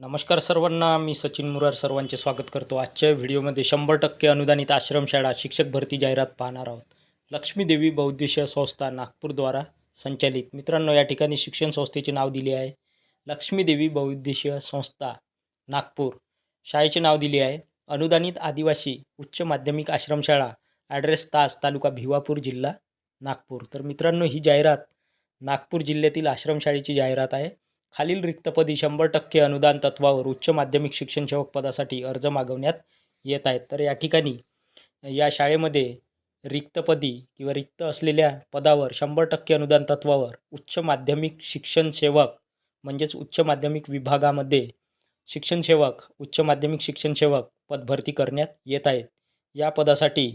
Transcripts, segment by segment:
नमस्कार सर्वांना मी सचिन मुरार सर्वांचे स्वागत करतो आजच्या व्हिडिओमध्ये. शंभर टक्के अनुदानित आश्रमशाळा शिक्षक भरती जाहिरात पाहणार आहोत. लक्ष्मीदेवी बहुद्देशीय संस्था नागपूरद्वारा संचालित. मित्रांनो या ठिकाणी शिक्षण संस्थेचे नाव दिले आहे. लक्ष्मीदेवी बहुद्देशीय संस्था नागपूर. शाळेचे नाव दिले आहे. अनुदानित आदिवासी उच्च माध्यमिक आश्रमशाळा ॲड्रेस तास तालुका भिवापूर जिल्हा नागपूर. तर मित्रांनो ही जाहिरात नागपूर जिल्ह्यातील आश्रमशाळेची जाहिरात आहे. खालील रिक्तपदी शंभर टक्के अनुदान तत्वावर उच्च माध्यमिक शिक्षण सेवक पदासाठी अर्ज मागवण्यात येत आहेत. तर या ठिकाणी या शाळेमध्ये रिक्तपदी किंवा रिक्त असलेल्या पदावर शंभर टक्के अनुदान तत्वावर उच्च माध्यमिक शिक्षण सेवक म्हणजेच उच्च माध्यमिक विभागामध्ये शिक्षण सेवक उच्च माध्यमिक शिक्षण सेवक पदभरती करण्यात येत आहेत. या पदासाठी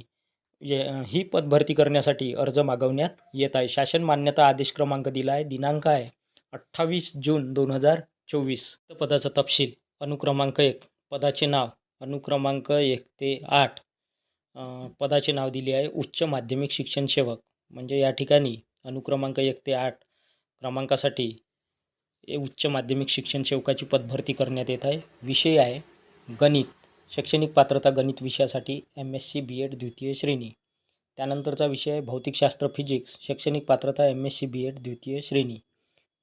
ही पदभरती करण्यासाठी अर्ज मागवण्यात येत आहे. शासन मान्यता आदेश क्रमांक दिला आहे. दिनांक आहे अठ्ठावीस जून दोन हजार चोवीस. पदाचा तपशील अनुक्रमांक एक पदाचे नाव अनुक्रमांक एक ते आठ. पदाचे नाव दिले आहे उच्च माध्यमिक शिक्षण सेवक म्हणजे या ठिकाणी अनुक्रमांक एक ते आठ क्रमांकासाठी उच्च माध्यमिक शिक्षण सेवकाची पदभरती करण्यात येत आहे. विषय आहे गणित. शैक्षणिक पात्रता गणित विषयासाठी M S C B Ed द्वितीय श्रेणी. त्यानंतरचा विषय आहे भौतिकशास्त्र फिजिक्स. शैक्षणिक पात्रता M S C B Ed द्वितीय श्रेणी.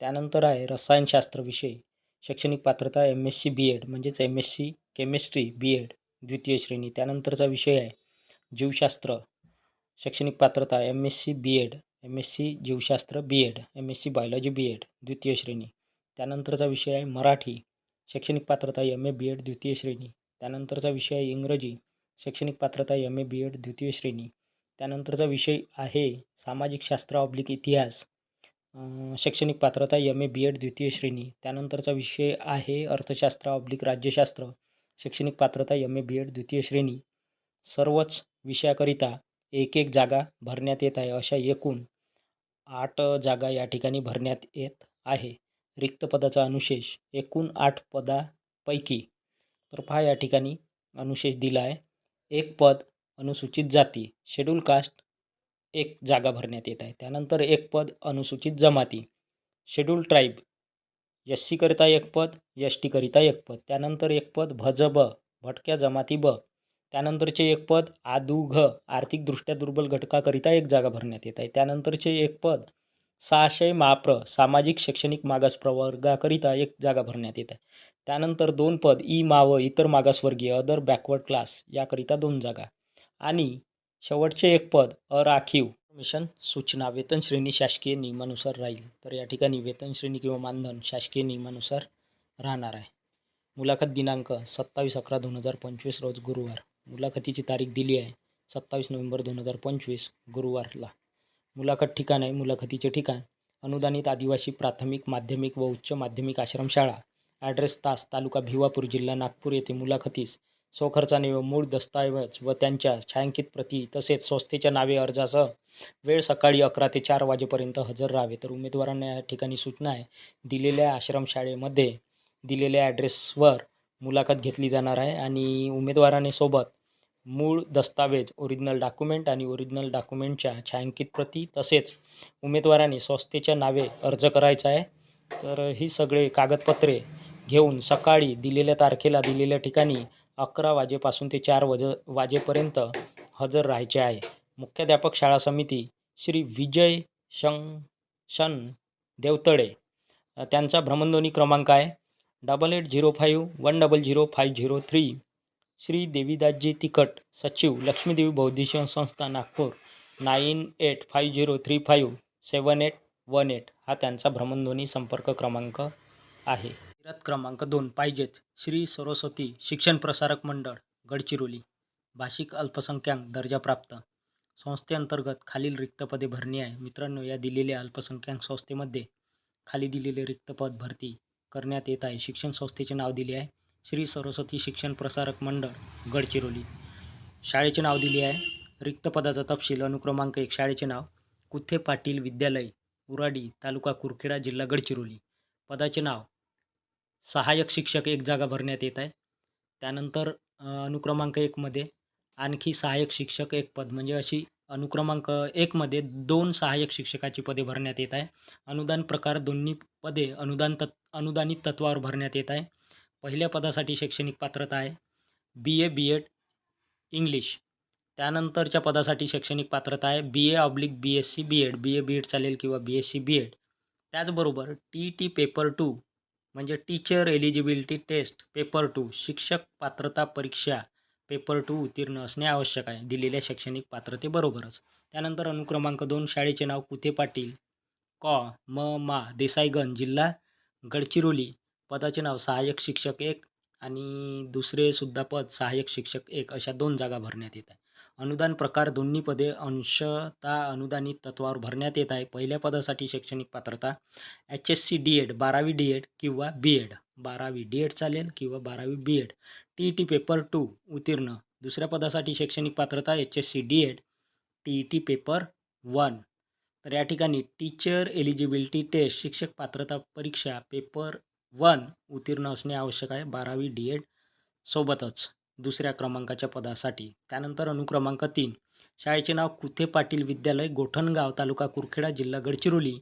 त्यानंतर आहे रसायनशास्त्र विषय शैक्षणिक पात्रता M S C B Ed म्हणजेच M S C chemistry B Ed द्वितीय श्रेणी. त्यानंतरचा विषय आहे जीवशास्त्र. शैक्षणिक पात्रता M S C B Ed M S C जीवशास्त्र B Ed M S C biology B Ed द्वितीय श्रेणी. त्यानंतरचा विषय आहे मराठी. शैक्षणिक पात्रता एम ए बी एड द्वितीय श्रेणी. त्यानंतरचा विषय आहे इंग्रजी. शैक्षणिक पात्रता एम ए बी एड द्वितीय श्रेणी. त्यानंतरचा विषय आहे सामाजिक शास्त्र ऑब्लिक इतिहास. शैक्षणिक पात्रता एम ए बी एड द्वितीय श्रेणी. त्यानंतरचा विषय आहे अर्थशास्त्र ऑब्लिक राज्यशास्त्र. शैक्षणिक पात्रता एम ए बी एड द्वितीय श्रेणी. सर्वच विषयाकरिता एक एक जागा भरण्यात येत आहे अशा एकूण आठ जागा या ठिकाणी भरण्यात येत आहे. रिक्त पदाचा अनुशेष एकूण आठ पदापैकी. तर पहा या ठिकाणी अनुशेष दिला आहे एक पद अनुसूचित जाती. शेड्यूल कास्ट एक जागा भरण्यात येत आहे. त्यानंतर एक पद अनुसूचित जमाती. शेड्यूल ट्राईब एस सीकरिता एक पद एस टीकरिता एक पद. त्यानंतर एक पद भज ब भटक्या जमाती ब. त्यानंतरचे एक पद आदुघ आर्थिकदृष्ट्या दुर्बल घटकाकरिता एक जागा भरण्यात येत आहे. त्यानंतरचे एक पद सहाशय माप्र सामाजिक शैक्षणिक मागास प्रवर्गाकरिता एक जागा भरण्यात येत आहे. त्यानंतर दोन पद ई माव इतर मागासवर्गीय अदर बॅकवर्ड क्लास याकरिता दोन जागा. आणि शेवटचे एक पद अराखीव. मिशन सूचना वेतन श्रेणी शासकीय नियमानुसार राहील. तर या ठिकाणी वेतन श्रेणी किंवा मानधन शासकीय नियमानुसार राहणार आहे. मुलाखत दिनांक सत्तावीस अकरा दोन हजार पंचवीस रोज गुरुवार. मुलाखतीची तारीख दिली आहे सत्तावीस नोव्हेंबर दोन हजार पंचवीस गुरुवारला. मुलाखत ठिकाण आहे. मुलाखतीचे ठिकाण अनुदानित आदिवासी प्राथमिक माध्यमिक व उच्च माध्यमिक आश्रमशाळा. ॲड्रेस तास तालुका भिवापूर जिल्हा नागपूर येथे मुलाखतीस स्वखर्चाने व मूळ दस्तऐवज व त्यांच्या छायांकित प्रती तसेच संस्थेच्या नावे अर्जासह वेळ सकाळी अकरा ते चार वाजेपर्यंत हजर राहावे. तर उमेदवारांना या ठिकाणी सूचना आहे. दिलेल्या आश्रमशाळेमध्ये दिलेल्या ॲड्रेसवर मुलाखत घेतली जाणार आहे आणि उमेदवाराने सोबत मूळ दस्तावेज ओरिजिनल डॉक्युमेंट आणि ओरिजिनल डॉक्युमेंटच्या छायांकित प्रती तसेच उमेदवाराने संस्थेच्या नावे अर्ज करायचा आहे. तर ही सगळे कागदपत्रे घेऊन सकाळी दिलेल्या तारखेला दिलेल्या ठिकाणी अकरा वाजेपासून ते चार वज वाजेपर्यंत हजर राहायचे आहे. मुख्याध्यापक शाळा समिती श्री विजय शंशन देवतळे त्यांचा भ्रमणध्वनी क्रमांक आहे. Double eight zero five one double zero five zero three Shri Devidasji Tikat सचिव लक्ष्मीदेवी बौद्धिशन संस्था Nagpur. Nine eight five zero three five seven eight one eight हा त्यांचा भ्रमणध्वनी संपर्क क्रमांक आहे. जाहिरात क्रमांक दोन पाहिजेच. श्री सरस्वती शिक्षण प्रसारक मंडळ गडचिरोली. भाषिक अल्पसंख्याक दर्जाप्राप्त संस्थेअंतर्गत खालील रिक्त पदे भरणी आहे. मित्रांनो या दिलेल्या अल्पसंख्याक संस्थेमध्ये खाली दिलेले रिक्त पद भरती करण्यात येत आहे. शिक्षण संस्थेचे नाव दिले आहे. श्री सरस्वती शिक्षण प्रसारक मंडळ गडचिरोली. शाळेचे नाव दिले आहे. रिक्त पदाचा तपशील अनुक्रमांक एक. शाळेचे नाव कुथे पाटील विद्यालय उराडी तालुका कुरखेडा जिल्हा गडचिरोली. पदाचे नाव सहाय्यक शिक्षक एक जागा भरण्यात येत आहे. त्यानंतर अनुक्रमांक एकमध्ये आणखी सहाय्यक शिक्षक एक पद म्हणजे अशी अनुक्रमांक एकमध्ये दोन सहाय्यक शिक्षकाची पदे भरण्यात येत आहे. अनुदान प्रकार दोन्ही पदे अनुदान तत् अनुदानित तत्वावर भरण्यात येत आहे. पहिल्या पदासाठी शैक्षणिक पात्रता आहे. B A B add English त्यानंतरच्या पदासाठी शैक्षणिक पात्रता आहे. B A oblique B S C B Ed B A B Ed चालेल किंवा B S C B Ed त्याचबरोबर टी टी पेपर टू म्हणजे teacher eligibility test paper two शिक्षक पात्रता परीक्षा पेपर टू उत्तीर्ण असणे आवश्यक आहे. दिलेल्या शैक्षणिक पात्रतेबरोबरच त्यानंतर अनुक्रमांक दोन शाळेचे नाव कुथे पाटील? कॉ म मा देसाईगंज जिल्हा गडचिरोली. पदाचे नाव सहाय्यक शिक्षक एक आणि दुसरेसुद्धा पद सहाय्यक शिक्षक एक अशा दोन जागा भरण्यात येत आहे. अनुदान प्रकार दोन्ही पदे अंशता अनुदानित तत्वावर भरण्यात येत आहे. पहिल्या पदासाठी शैक्षणिक पात्रता H S C D Ed बारावी डी एड किंवा बी एड. बारावी डी एड चालेल किंवा बारावी B Ed. T E T paper two उत्तीर्ण. दुसऱ्या पदासाठी शैक्षणिक पात्रता H S C D Ed T E T paper one. तर या ठिकाणी टीचर एलिजिबिलिटी टेस्ट शिक्षक पात्रता परीक्षा पेपर वन उत्तीर्ण असणे आवश्यक आहे. बारावी डी एड सोबतच. दुसऱ्या क्रमांकाच्या पदासाठी. त्यानंतर अनुक्रमांक तीन. शाळेचे नाव कुथे पाटील विद्यालय गोठणगाव तालुका कुरखेडा जिल्हा गडचिरोली.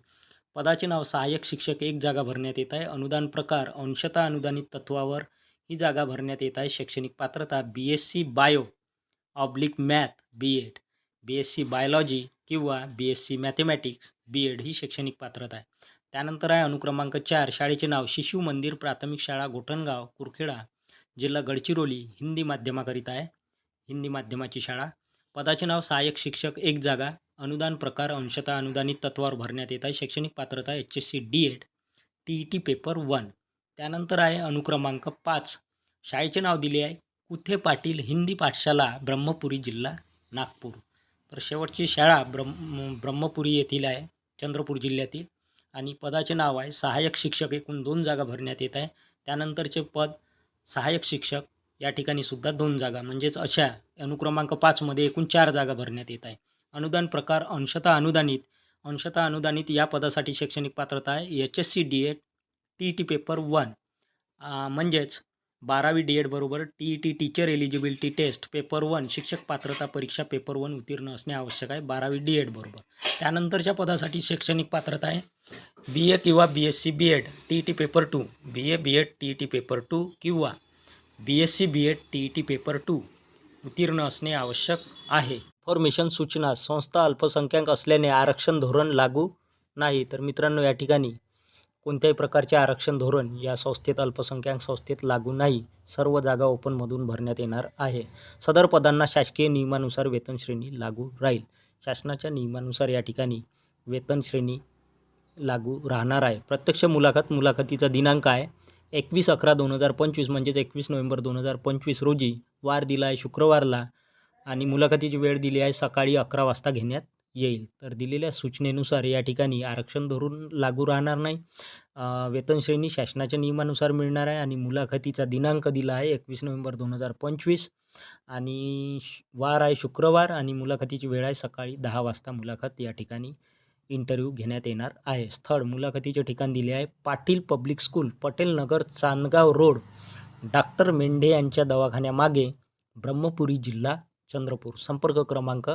पदाचे नाव सहाय्यक शिक्षक एक जागा भरण्यात येत आहे. अनुदान प्रकार अंशता अनुदानित तत्वावर ही जागा भरण्यात येत आहे. शैक्षणिक पात्रता B S C bio oblique math B Ed B S C biology किंवा B S C mathematics B Ed ही शैक्षणिक पात्रता आहे. त्यानंतर आहे अनुक्रमांक चार. शाळेचे नाव शिशु मंदिर प्राथमिक शाळा गोठणगाव कुरखेडा. जिल्हा गडचिरोली हिंदी माध्यमाकरिता आहे. हिंदी माध्यमाची शाळा. पदाचे नाव सहाय्यक शिक्षक एक जागा. अनुदान प्रकार अंशतः अनुदानित तत्वावर भरण्यात येत आहे. शैक्षणिक पात्रता H S C D Ed T E T paper one. त्यानंतर आहे अनुक्रमांक पाच. शाळेचे नाव दिले आहे कुथे पाटील हिंदी पाठशाला ब्रह्मपुरी जिल्हा नागपूर. तर शेवटची शाळा ब्रह्म ब्रह्मपुरी येथील आहे चंद्रपूर जिल्ह्यातील. आणि पदाचे नाव आहे सहाय्यक शिक्षक एकूण दोन जागा भरण्यात येत आहे. त्यानंतरचे पद सहाय्यक शिक्षक या ठिकाणी सुद्धा दोन जागा म्हणजेच अशा अनुक्रमांक पाचमध्ये एकूण चार जागा भरण्यात येत आहे. अनुदान प्रकार अंशतः अनुदानित अंशतः अनुदानित या पदासाठी शैक्षणिक पात्रता आहे. H S C D Ed T E T paper one म्हणजेच बारावी डी एड बरोबर T E T teacher eligibility test paper one शिक्षक पात्रता परीक्षा पेपर वन उत्तीर्ण असणे आवश्यक आहे. बारावी डी एड बरोबर. त्यानंतरच्या पदासाठी शैक्षणिक पात्रता आहे. बी ए किंवा B S C B Ed T E T paper two B A B Ed T E T paper two किंवा B S C B Ed T E T paper two उत्तीर्ण असणे आवश्यक आहे. Formation सूचना संस्था अल्पसंख्याक असल्याने आरक्षण धोरण लागू नाही. तर मित्रांनो या ठिकाणी कोणत्याही प्रकारचे आरक्षण धोरण या संस्थेत अल्पसंख्याक संस्थेत लागू नाही. सर्व जागा ओपनमधून भरण्यात येणार आहे. सदर पदांना शासकीय नियमानुसार वेतन श्रेणी लागू राहील. शासनाच्या नियमानुसार या ठिकाणी वेतन श्रेणी लागू राहणार आहे. प्रत्यक्ष मुलाखत मुलाखतीचा दिनांक आहे. एकवीस अकरा दोन हजार पंचवीस म्हणजेच एकवीस नोव्हेंबर दोन हजार पंचवीस रोजी वार दिला आहे शुक्रवारला आणि मुलाखतीची वेळ दिली आहे सकाळी अकरा वाजता घेण्यात येईल. तर दिलेल्या सूचनेनुसार या ठिकाणी आरक्षण धोरण लागू राहणार नाही. वेतनश्रेणी वेतन श्रेणी शासनाच्या नियमानुसार मिळणार आहे आणि मुलाखतीचा दिनांक दिला आहे एकवीस नोव्हेंबर दोन हजार पंचवीस आणि श- वार आहे शुक्रवार आणि मुलाखतीची वेळ आहे सकाळी दहा वाजता मुलाखत या ठिकाणी इंटरव्ह्यू घेण्यात येणार आहे. स्थळ मुलाखतीचे ठिकाण दिले आहे. Patil public school Patel Nagar Chandgaon road doctor Mendhe यांच्या दवाखान्यामागे ब्रह्मपुरी जिल्हा चंद्रपूर. संपर्क क्रमांक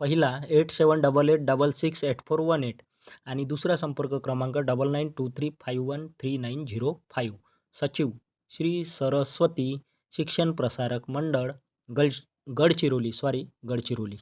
पहिला eight seven double eight double six eight four one eight आणि दुसरा संपर्क क्रमांक double nine two three five one three nine zero five. सचिव श्री सरस्वती शिक्षण प्रसारक मंडळ गड गडचिरोली सॉरी गडचिरोली.